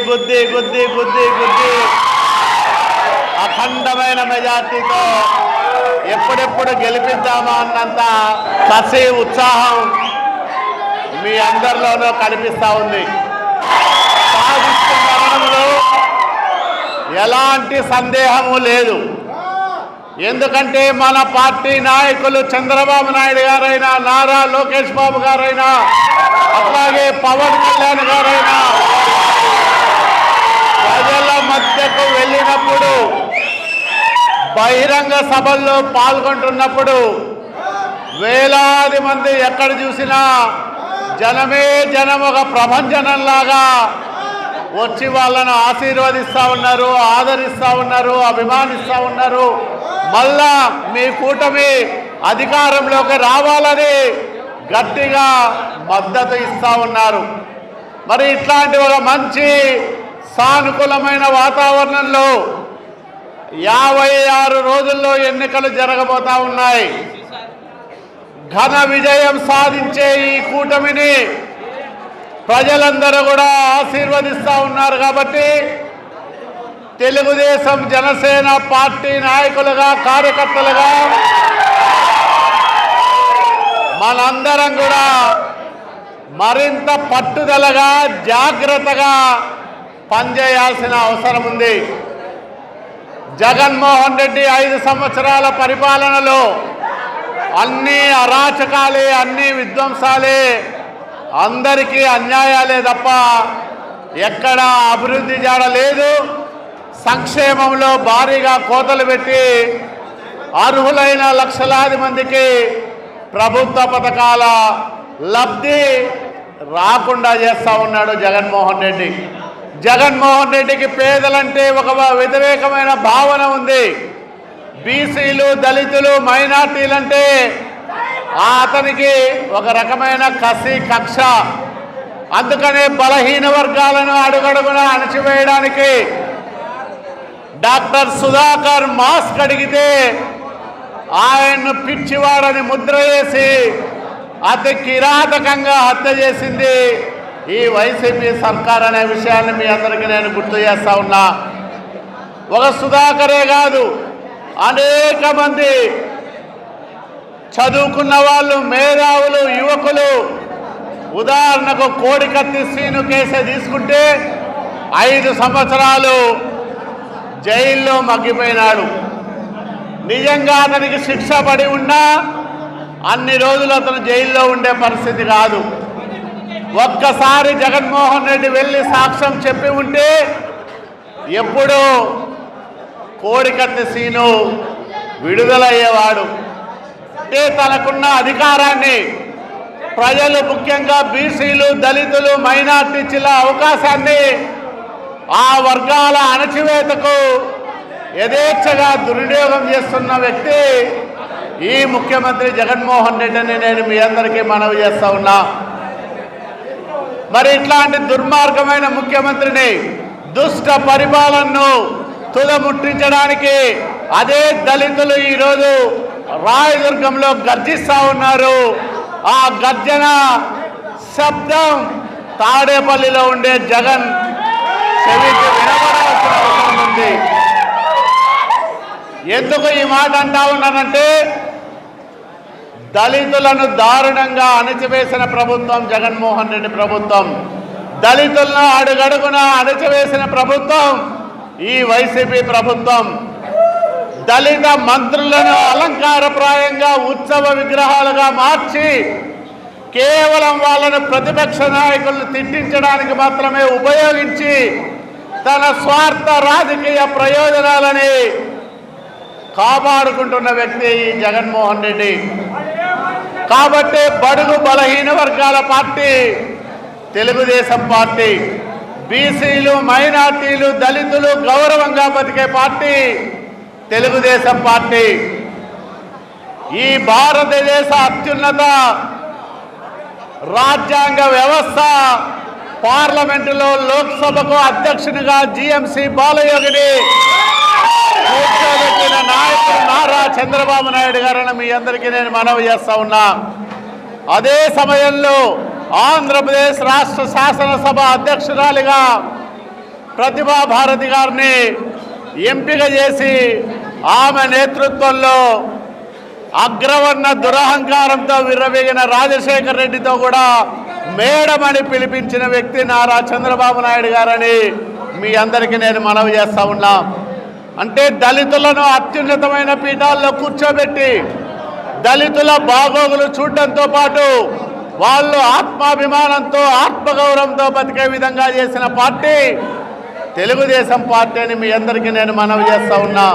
గుద్ది గుద్ది గుద్ది గుద్ది అఖండమైన మెజార్టీతో ఎప్పుడెప్పుడు గెలిపిద్దామా అన్నంత కసి ఉత్సాహం మీ అందరిలోనూ కనిపిస్తా ఉంది. సాధిస్తున్న ఎలాంటి సందేహము లేదు. ఎందుకంటే మన పార్టీ నాయకులు చంద్రబాబు నాయుడు గారైనా నారా లోకేష్ బాబు గారైనా అట్లాగే పవన్ కళ్యాణ్ గారైనా ప్రజల మధ్యకు వెళ్ళినప్పుడు బహిరంగ సభల్లో పాల్గొంటున్నప్పుడు వేలాది మంది ఎక్కడ చూసినా జనమే జనం ఒక ప్రభంజనంలాగా వచ్చి వాళ్ళను ఆశీర్వదిస్తూ ఉన్నారు ఆదరిస్తూ ఉన్నారు అభిమానిస్తూ ఉన్నారు. మళ్ళా మీ కూటమి అధికారంలోకి రావాలని గట్టిగా మద్దతు ఇస్తూ ఉన్నారు. మరి ఇట్లాంటి ఒక మంచి సానుకూలమైన వాతావరణంలో యాభై ఆరు రోజుల్లో ఎన్నికలు జరగబోతా ఉన్నాయి. ఘన విజయం సాధించే ఈ కూటమిని ప్రజలందరూ కూడా ఆశీర్వదిస్తూ ఉన్నారు కాబట్టి తెలుగుదేశం జనసేన పార్టీ నాయకులుగా కార్యకర్తలుగా మనందరం కూడా మరింత పట్టుదలగా జాగ్రత్తగా పనిచేయాల్సిన అవసరం ఉంది. జగన్మోహన్ రెడ్డి ఐదు సంవత్సరాల పరిపాలనలో అన్ని అరాచకాలే అన్ని విధ్వంసాలే. అందరికీ అన్యాయాలే తప్ప ఎక్కడ అభివృద్ధి జాడలేదు సంక్షేమంలో భారీగా కోతలు పెట్టి అర్హులైన లక్షలాది మందికి ప్రభుత్వ పథకాల లబ్ధి రాకుండా చేస్తూ ఉన్నాడు జగన్మోహన్ రెడ్డి. జగన్మోహన్ రెడ్డికి పేదలంటే ఒక వ్యతిరేకమైన భావన ఉంది. బీసీలు దళితులు మైనార్టీలంటే ఆ అతనికి ఒక రకమైన కసి కక్ష. అందుకనే బలహీన వర్గాలను అడుగడుగున అణచివేయడానికి డాక్టర్ సుధాకర్ మాస్క్ అడిగితే ఆయన్ను పిచ్చివాడని ముద్ర వేసి అతి కిరాతకంగా హత్య చేసింది ఈ వైసీపీ సర్కార్ అనే విషయాన్ని మీ అందరికీ నేను గుర్తు చేస్తా ఉన్నా. ఒక సుధాకరే కాదు అనేక మంది చదువుకున్న వాళ్ళు మేధావులు యువకులు ఉదాహరణకు కోడికత్తి శ్రీను కేసే తీసుకుంటే ఐదు సంవత్సరాలు జైల్లో మగ్గిపోయినాడు. నిజంగా అతనికి శిక్ష పడి ఉన్నా అన్ని రోజులు అతను జైల్లో ఉండే పరిస్థితి కాదు. ఒక్కసారి జగన్మోహన్ రెడ్డి వెళ్ళి సాక్ష్యం చెప్పి ఉంటే ఎప్పుడూ కోడికత్తి సీను విడుదలయ్యేవాడు. అంటే తనకున్న అధికారాన్ని ప్రజలు ముఖ్యంగా బీసీలు దళితులు మైనార్టీల అవకాశాన్ని ఆ వర్గాల అణచివేతకు యథేచ్ఛగా దుర్వినియోగం చేస్తున్న వ్యక్తి ఈ ముఖ్యమంత్రి జగన్మోహన్ రెడ్డిని నేను మీ అందరికీ మనవి చేస్తా ఉన్నా. మరి ఇట్లాంటి దుర్మార్గమైన ముఖ్యమంత్రిని దుష్ట పరిపాలనను తుదముట్టించడానికి అదే దళితులు ఈరోజు రాయదుర్గంలో గర్జిస్తా ఉన్నారు. ఆ గర్జన శబ్దం తాడేపల్లిలో ఉండే జగన్ చెవికి అవసరం ఉంది. ఎందుకు ఈ మాట అంటా ఉన్నానంటే దళితులను దారుణంగా అణచివేసిన ప్రభుత్వం జగన్మోహన్ రెడ్డి ప్రభుత్వం. దళితులను అడుగడుగున అణచివేసిన ప్రభుత్వం ఈ వైసీపీ ప్రభుత్వం. దళిత మంత్రులను అలంకారప్రాయంగా ఉత్సవ విగ్రహాలుగా మార్చి కేవలం వాళ్ళను ప్రతిపక్ష నాయకులను తిట్టించడానికి మాత్రమే ఉపయోగించి తన స్వార్థ రాజకీయ ప్రయోజనాలని కాపాడుకుంటున్న వ్యక్తి ఈ జగన్మోహన్ రెడ్డి. కాబట్టి బడుగు బలహీన వర్గాల పార్టీ తెలుగుదేశం పార్టీ బీసీలు మైనార్టీలు దళితులు గౌరవంగా బతికే పార్టీ తెలుగుదేశం పార్టీ. ఈ భారతదేశ అత్యున్నత రాజ్యాంగ వ్యవస్థ పార్లమెంటులో లోక్సభకు అధ్యక్షునిగా జిఎంసి బాలయోగిని కూర్చోబెట్టిన నాయకుడు నారా చంద్రబాబు నాయుడు గారని మీ అందరికీ నేను మనవి చేస్తా ఉన్నా. అదే సమయంలో ఆంధ్రప్రదేశ్ రాష్ట్ర శాసనసభ అధ్యక్షురాలిగా ప్రతిభా భారతి గారిని ఎంపిక చేసి ఆమె నేతృత్వంలో అగ్రవర్ణ దురహంకారంతో విర్రవేగిన రాజశేఖర్ రెడ్డితో కూడా మేడమని పిలిపించిన వ్యక్తి నారా చంద్రబాబు నాయుడు గారని మీ అందరికీ నేను మనవి చేస్తా ఉన్నా. అంటే దళితులను అత్యున్నతమైన పీఠాల్లో కూర్చోబెట్టి దళితుల బాగోగులు చూడడంతో పాటు వాళ్ళు ఆత్మాభిమానంతో ఆత్మగౌరవంతో బతికే విధంగా చేసిన పార్టీ తెలుగుదేశం పార్టీ అని మీ అందరికీ నేను మనవి చేస్తా ఉన్నా.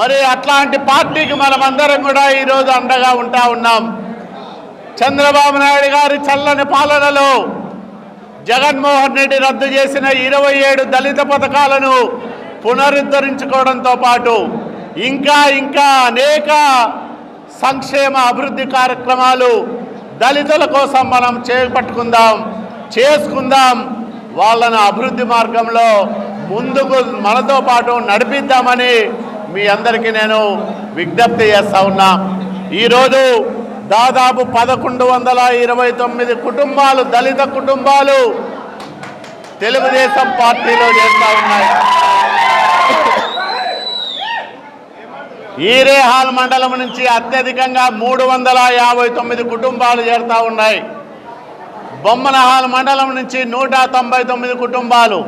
మరి అట్లాంటి పార్టీకి మనమందరం కూడా ఈరోజు అండగా ఉంటా ఉన్నాం. చంద్రబాబు నాయుడు గారి చల్లని పాలనలో జగన్మోహన్ రెడ్డి రద్దు చేసిన ఇరవై ఏడు దళిత పథకాలను పునరుద్ధరించుకోవడంతో పాటు ఇంకా ఇంకా అనేక సంక్షేమ అభివృద్ధి కార్యక్రమాలు దళితుల కోసం మనం చేపట్టుకుందాం చేసుకుందాం వాళ్ళను అభివృద్ధి మార్గంలో ముందుకు మనతో పాటు నడిపిద్దామని మీ అందరికీ నేను విజ్ఞప్తి చేస్తా ఉన్నా. ఈరోజు దాదాపు పదకొండు వందల ఇరవై తొమ్మిది కుటుంబాలు దళిత కుటుంబాలు తెలుగుదేశం పార్టీలో చేస్తూ ఉన్నాయి. ఈరేహాల్ మండలం నుంచి అత్యధికంగా మూడు వందల యాభై తొమ్మిది కుటుంబాలు చేరుతా ఉన్నాయి. బొమ్మనహాల్ మండలం నుంచి నూట తొంభై తొమ్మిది కుటుంబాలు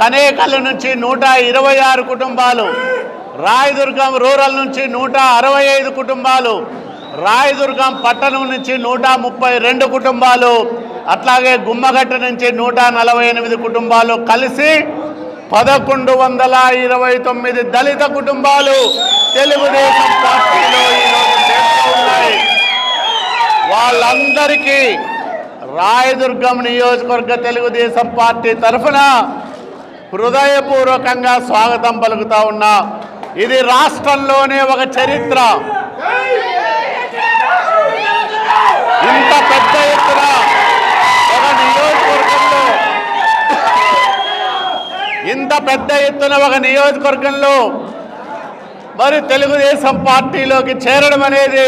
కనేకల్ నుంచి నూట ఇరవై ఆరు కుటుంబాలు రాయదుర్గం రూరల్ నుంచి నూట అరవై ఐదు కుటుంబాలు రాయదుర్గం పట్టణం నుంచి నూట ముప్పై రెండు కుటుంబాలు అట్లాగే గుమ్మగట్ట నుంచి నూట నలభై ఎనిమిది కుటుంబాలు కలిసి పదకొండు వందల ఇరవై తొమ్మిది దళిత కుటుంబాలు తెలుగుదేశం పార్టీలో ఈరోజు ఉన్నాయి. వాళ్ళందరికీ రాయదుర్గం నియోజకవర్గ తెలుగుదేశం పార్టీ తరఫున హృదయపూర్వకంగా స్వాగతం పలుకుతా ఉన్నా. ఇది రాష్ట్రంలోనే ఒక చరిత్ర ఇంత పెద్ద ఎత్తున ఒక నియోజకవర్గంలో ఇంత పెద్ద ఎత్తున ఒక నియోజకవర్గంలో మరి తెలుగుదేశం పార్టీలోకి చేరడం అనేది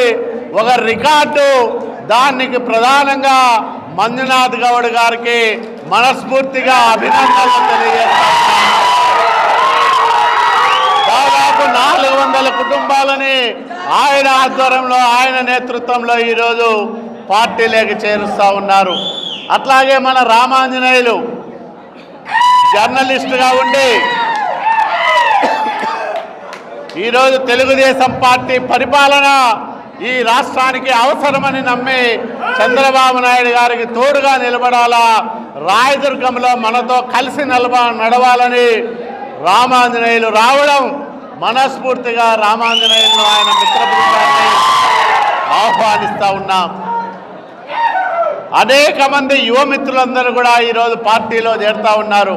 ఒక రికార్డు. దానికి ప్రధానంగా మంజునాథ్ గౌడ్ గారికి మనస్ఫూర్తిగా అభినందనలు తెలియజేస్తాను. దాదాపు నాలుగు వందల కుటుంబాలని ఆయన ఆధ్వర్యంలో ఆయన నేతృత్వంలో ఈరోజు పార్టీలోకి చేరుస్తూ ఉన్నారు. అట్లాగే మన రామాంజనేయులు జర్నలిస్టుగా ఉండి ఈరోజు తెలుగుదేశం పార్టీ పరిపాలన ఈ రాష్ట్రానికి అవసరమని నమ్మి చంద్రబాబు నాయుడు గారికి తోడుగా నిలబడాలా? రాయదుర్గంలో మనతో కలిసి నిలబ నడవాలని రామాంజనేయులు రావడం మనస్ఫూర్తిగా రామాంజనేయులు ఆయన మిత్ర బృందాన్ని ఆహ్వానిస్తూ ఉన్నాం. అనేక మంది యువమిత్రులందరూ కూడా ఈరోజు పార్టీలో చేరుతా ఉన్నారు.